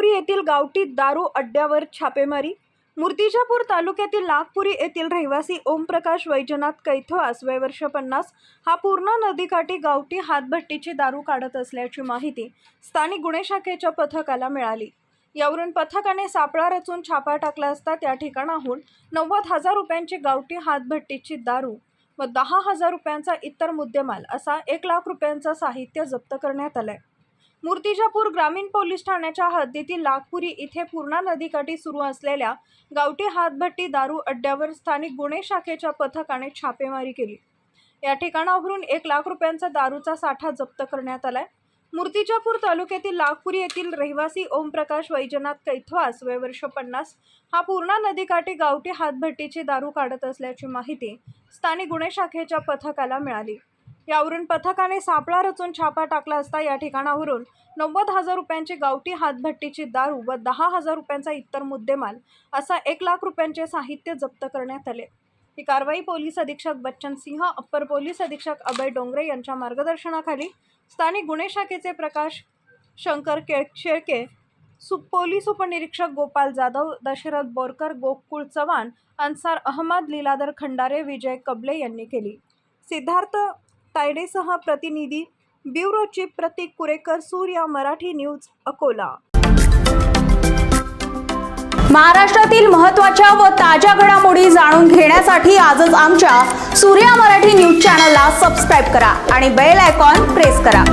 येथील गावठी दारू अड्ड्यावर छापेमारी. मूर्तिजापूर तालुक्यातील नागपुरी येथील रहिवासी ओमप्रकाश वैजनाथ कैथवास वय वर्ष पन्नास हा पूर्ण नदीकाठी गावठी हातभट्टीची दारू काढत असल्याची माहिती स्थानिक गुन्हे शाखेच्या पथकाला मिळाली. यावरून पथकाने सापळा रचून छापा टाकला असता त्या ठिकाणाहून नव्वद हजार रुपयांची गावठी हातभट्टीची दारू व दहा हजार रुपयांचा इतर मुद्देमाल असा एक लाख रुपयांचा साहित्य जप्त करण्यात आलंय. मूर्तिजापूर ग्रामीण पोलीस ठाण्याच्या हद्दीतील लाखपुरी इथे पूर्णा नदीकाठी सुरू असलेल्या गावठी हातभट्टी दारू अड्ड्यावर स्थानिक गुन्हे शाखेच्या पथकाने छापेमारी केली. या ठिकाणावरून एक लाख रुपयांचा दारूचा साठा जप्त करण्यात आलाय. मूर्तिजापूर तालुक्यातील नागपुरी येथील रहिवासी ओमप्रकाश वैजनाथ कैथवास वय वर्ष पन्नास हा पूर्णा नदीकाठी गावठी हातभट्टीची दारू काढत असल्याची माहिती स्थानिक गुन्हे शाखेच्या पथकाला मिळाली. यावरून पथकाने सापळा रचून छापा टाकला असता या ठिकाणावरून नव्वद हजार रुपयांची गावठी हातभट्टीची दारू व दहा हजार रुपयांचा इतर मुद्देमाल असा एक लाख रुपयांचे साहित्य जप्त करण्यात आले. ही कारवाई पोलीस अधीक्षक बच्चन सिंह अप्पर पोलीस अधीक्षक अभय डोंगरे यांच्या मार्गदर्शनाखाली स्थानिक गुन्हे शाखेचे प्रकाश शंकर के शेळके सु पोलीस उपनिरीक्षक गोपाल जाधव दशरथ बोरकर गोकुळ चव्हाण अन्सार अहमद लीलाधर खंडारे विजय कबले यांनी केली. सिद्धार्थ तायडेसह प्रतिनिधी bureau chief Prateek Kurekar Surya Marathi news Akola. महाराष्ट्रातील महत्त्वाच्या व ताज्या घडामोडी जाणून घेण्यासाठी आजच आमच्या सूर्या मराठी न्यूज चॅनलला सबस्क्राईब करा आणि बेल आयकॉन प्रेस करा.